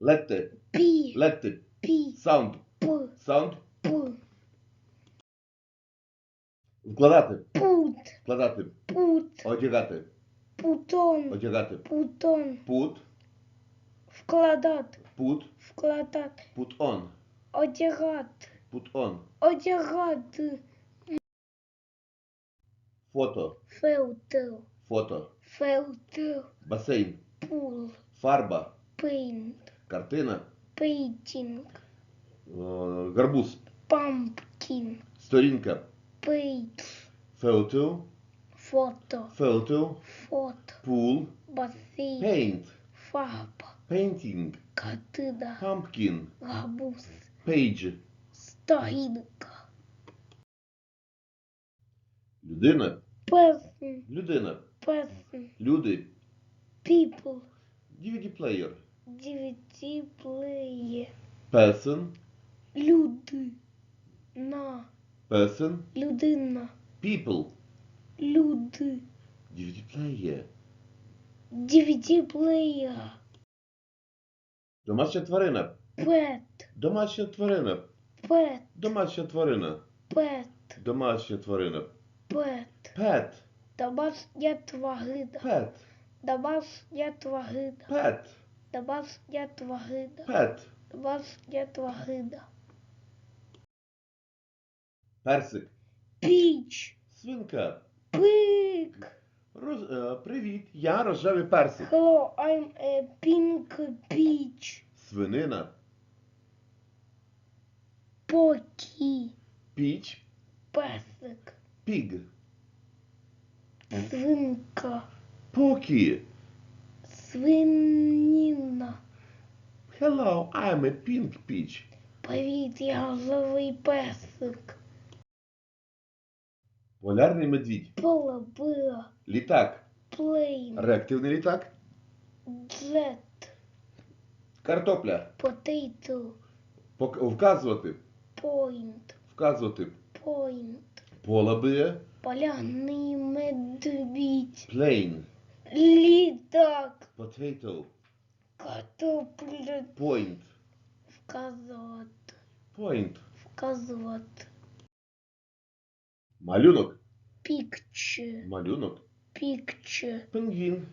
Letty. Pi. Letty. Pi. Sound. P. Sound. P. Wkładaty. Put. Wkładaty. Put. Odziegaty. Puton. Odziegaty. Puton. Put. Wkładat. Put. Wkładat. Put on. Odziegat. Put on. Odziegat. Foto. Filter. Foto. Filter. Bassein. Pool. Farba. Paint. Картина. пейтінг, е, Гарбуз. пампкін, Сторінка. пейт, Photo. фото, Photo. фото, Pool. басейн, Paint. фарба, Painting. картина, Pumpkin. гарбуз, Page. сторінка, Людина. person, Людина. person, Люди. people, DVD player. DVD player, Person. люди, на, Person. людина, People. люди, DVD player. DVD player, Домашня тварина. pet, Домашня тварина. pet, Домашня тварина. pet, Домашня тварина. pet, Pet. домашня тварина, Pet. домашня тварина, Pet. Домашня тварина, Pet. домашня тварина, Персик. піч, Свинка. пик. Роз... е, привіт. Я рожевий персик. Hello, I'm a pink peach. Свинина. Покі, Піч. песик, Піг. свинка, Покі. Свинина. Hello, I'm a pink peach. Привіт, я розовий песик. Полярний медвідь. Була, Літак. плейн, Реактивний літак. джет, Картопля. потейто, Пок- Вказувати. пойнт, Вказувати. пойнт. Полабия. Поляний медвідь, Plane. літак, Potato. картопля, Point. вказувати, Point. вказувати. Малюнок. Picture, Малюнок. picture, Пингвін.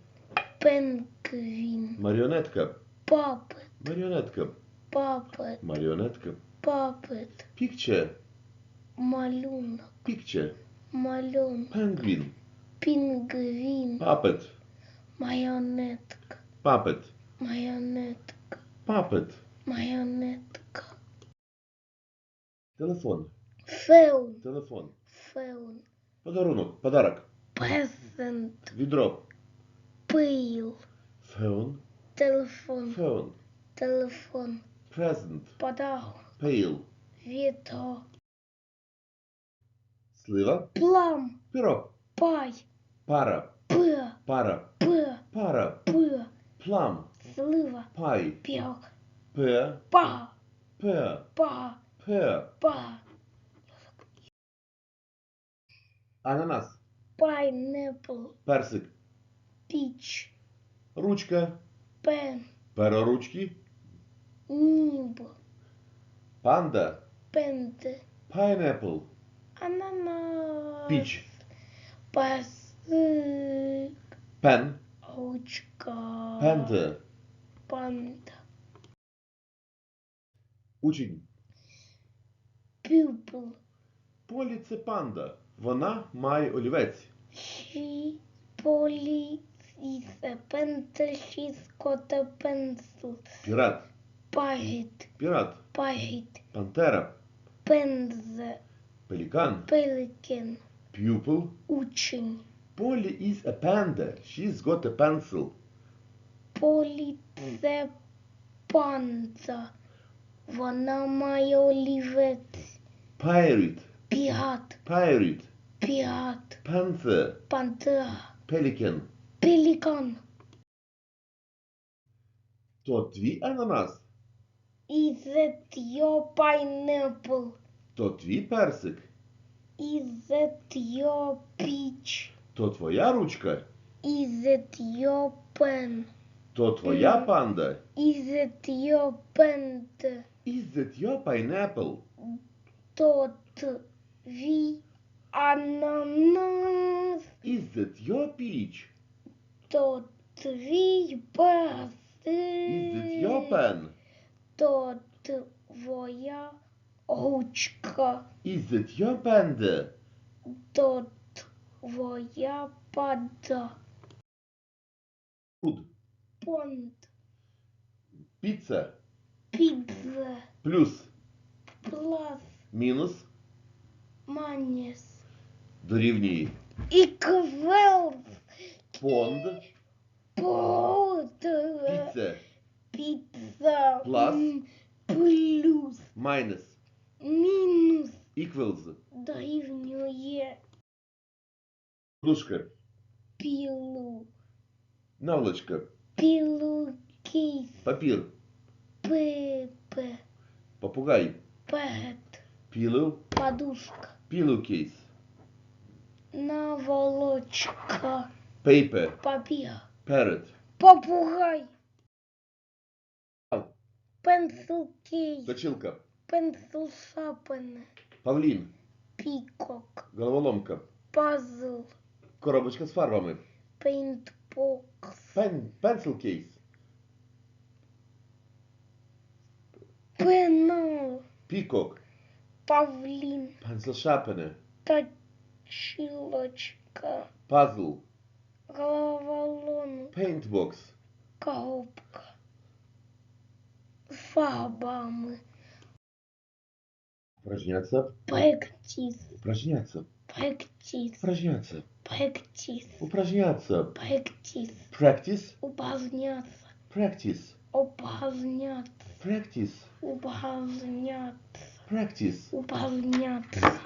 penguin, Маріонетка. puppet, Маріонетка. puppet, Маріонетка. puppet, Picture. малюнок, Picture. малюнок, Пингвін. пінгвін, Puppet. майонетка, Puppet. майонетка, Puppet. майонетка, Телефон. феун, Телефон. феун, Подарунок. Подарок. презент, Відро. пил, Phone. телефон, Phone. телефон, Present. подарунок, Pail. вітро, Слива. плам, Пирог. пай, Пара. пира, Пара. пира, Пара. пира, Плам. слива, Пай. пірог, П. па, П. па, П. па, Ананас. пайнепл, Персик. піч, Ручка. пен, Перо ручки. ніб, Панда. пенте, Pineapple. ананас, Піч. песик, Пен. ручка, Панда. панда, Учень. пюпл, Полі це панда. Вона має олівець. She police is a pencil, she's got a pencil. Пірат. Pirate, Пірат. pirate, Пантера. penze, Пелікан. pelican, Pupil. учень. Полі is a panda. She's got a pencil. Полі це панца. Вона має олівець. Pirate. Пірат, Pirate. пірат, Panther. пантера, Pelican. пелікан. То твій ананас. Is it your pineapple? То твій персик. Is it your peach? То твоя ручка. Is it your pen? То твоя панда? Is it your pant? Is it your pineapple? То твій ананас? Is it your peach? То твій баси? Is it your pen? То твоя ручка? Is it your panda? То твоя пада? Food. Понт? Піца. Піца? Плюс. Плас? Мінус. Маніс? Дорівнює. І квелс? Понд. Пот? Піце. Піца? Плас? М, Плюс? Майнус. Мінус? Equals. Дорівнює Подушка. пілу? Наволочка. Пілу кейс? Папір. Пепе? Попугай. Пет? Pillow. Подушка? Pillowcase. Наволочка? Paper. Папір? Parrot. Попугай? Ау. Пенсил кейс? Точилка. Пенсил шапане? Павлін. Пікок? Головоломка. Пазл? Коробочка з фарбами. Пейнтбокс? Пен, pencil case. Пенал? Пікок. Павлін? Pencil sharpener. Точилочка? Пазл. Головоломка? Paintbox. Коробка? З фарбами? Упражняться. Практис? Упражняться. Практис? Упражняться. Практис? Упражняться. Практис? Practice. Упражняться? Practice. Упражняться? Practice. Упражняться? Practice. Упражняться?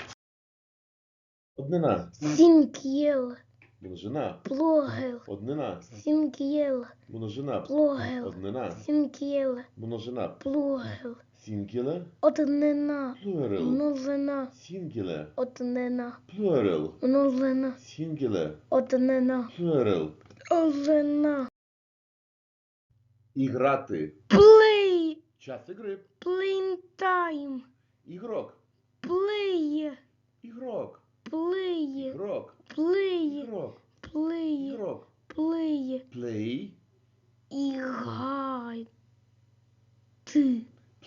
Однина. Синк'єл? Множина. Плогел. Однина. Сінгєл. Множина. Плогел. Однина. Сінгєл. Множина. Плогел. Сінгіле. Однина. Плюрел. Множина. Сінгіле. Однина. Плюрел. Множина. Сінгіле. Однина. Плюрел. Множина. Іграти. Плей. Час ігри. Плейн тайм. Ігрок. Плей. Ігрок. Плиє. Ігрок. Плиє. Ігрок. Плиє. Ігрок. Плиє. Play. Іграти.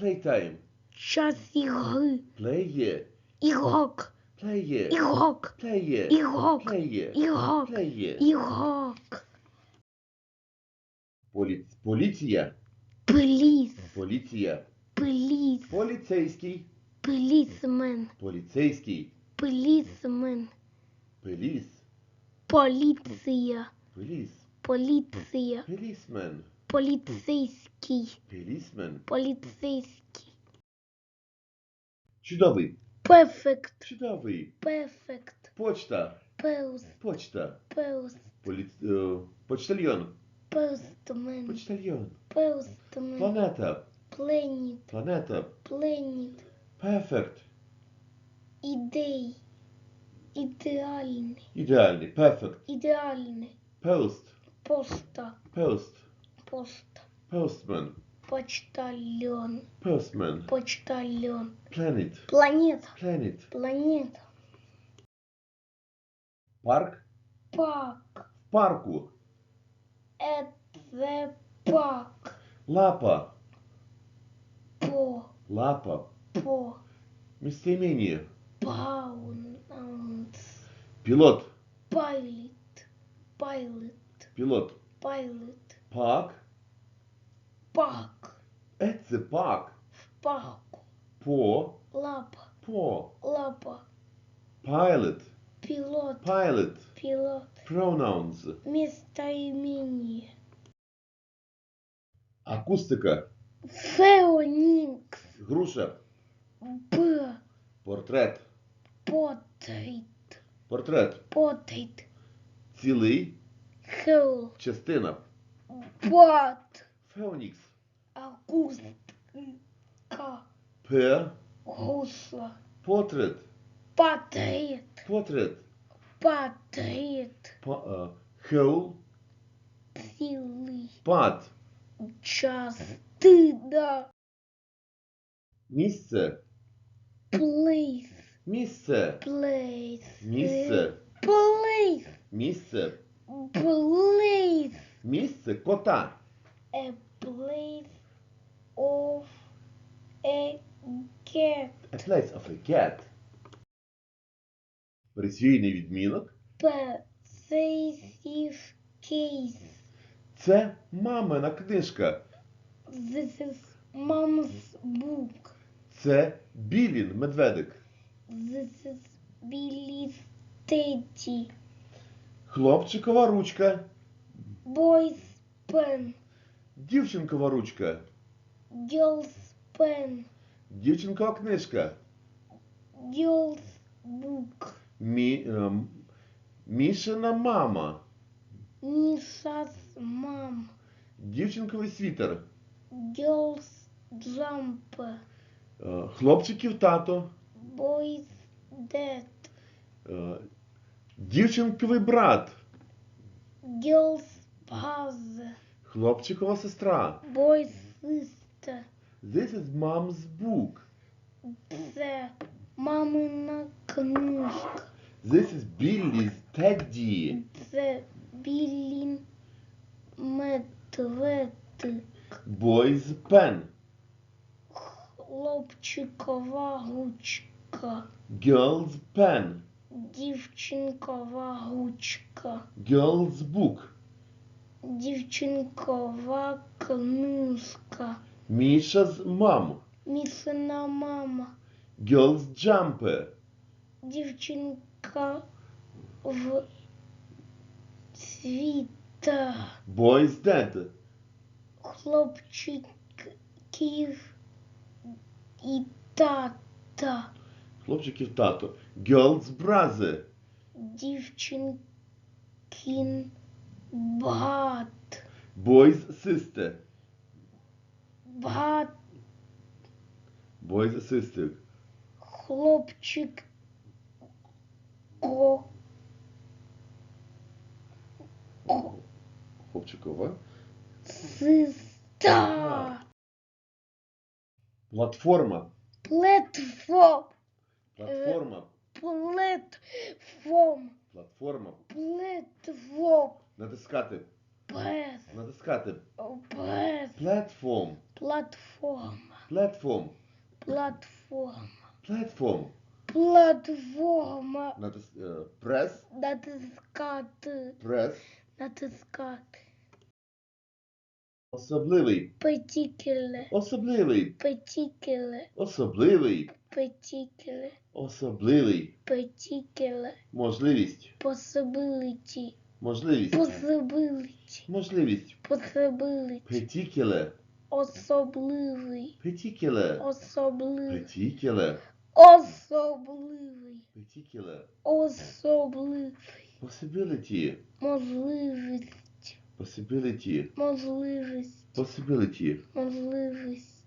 Playtime. Час ігри. Плеє. Ігрок. Плеє. Ігрок. Плеє. Ігрок. Плеє. Ігрок. Плеє. Ігрок. Поліц... Поліція. Поліс. Поліція. Поліс. Поліцейський. Полісмен. Поліцейський. Полисмен! Поліс. Полиция! Поліс. Полиция! Полісмен. Полицейский! Полісмен. Полицейский! Чудовий. Perfect! Чудовий. Perfect! Почта. Post! Почта. Post! Полі... е, Почтальйон. Postman! Почтальйон. Postman! Планета. Planet! Планета. Planet! Perfect. Ідей. Ідеальний. Ідеальний. Perfect. Ідеальний. Post. Поста. Post. Поста. Postman. Почтальон. Postman. Почтальон. Planet. Планета. Planet. Планета. Парк. Пак. В парку. Це пак. Лапа. По. Лапа. По. Местоимение. Паунанс. Пилот. Пайліт. Пайліт. Пилот. Пайліт. Парк. Пак. Это парк. В парку. По. Лапа. По. Лапа. Pilot. Пілот. Pilot. Пілот. Pronouns. Местоимение. Акустика. Феоникс. Груша. Б. Портрет. Потрит. Портрет. Потрит. Цілий. Хел. Частина. Пот. Феонікс. Акустика. П. Гусла. Портрет. Потрит. Портрет. Потрит. Па- е, Хеул. Цілий Пад. частина. Місце. Place. Місце. Place. Місце. Place. Місце. Place. Місце кота. A place of a cat. A place of a cat. Присвійний відмінок. Possessive case. Це мамина книжка. This is mom's book. Це білін медведик. This is Billy's teddy. Хлопчикова ручка. Boy's pen. Дівчинкова ручка. Girl's pen. Дівчинкова книжка. Girl's book. Мі, ем, Мішина мама. Misha's mom. Дівчинковий світер. Girl's jumper. Е, Хлопчиків тато. Boy's dad. Е, Дівчинковий брат. Girl's brother. Хлопчикова сестра. Boy's sister. This is mom's book. Це мамина книжка. This is Billy's teddy. Це білін медведик. Boy's pen. Хлопчикова ручка. Girl's pen. Дівчинкова ручка. Girl's book. Дівчинкова книжка. Міша's mom. Місина мама. Girl's jumper. Дівчинка в світа. Boy's dad. Хлопчиків і тата. Хлопчиків тато. Girl's brother. Дівчинкин брат. Boy's sister. Брат, Boy's sister. хлопчик. Ко. Ко. Хлопчикова. Сестра. Платформа. Платформ. Платформа. Платформ. Платформа. Платформ. Натискати. Прес. Натискати. Прес. Platform. Платформа. Platform. Платформа. Platform. Платформа. Натис... е, Press. Натискати. Press. Натискати. Особливий. Particular. Особливий. Particular. Особливий. Particular. Особливий. Particular. Можливість. Possibility. Можливість. Possibility. Можливість. Possibility. Particular. Особливий. Particular. Особливий. Particular. Особливий. Particular. Особливий. Possibility. Можливість. Possibility. Можливість. Possibility. Можливість.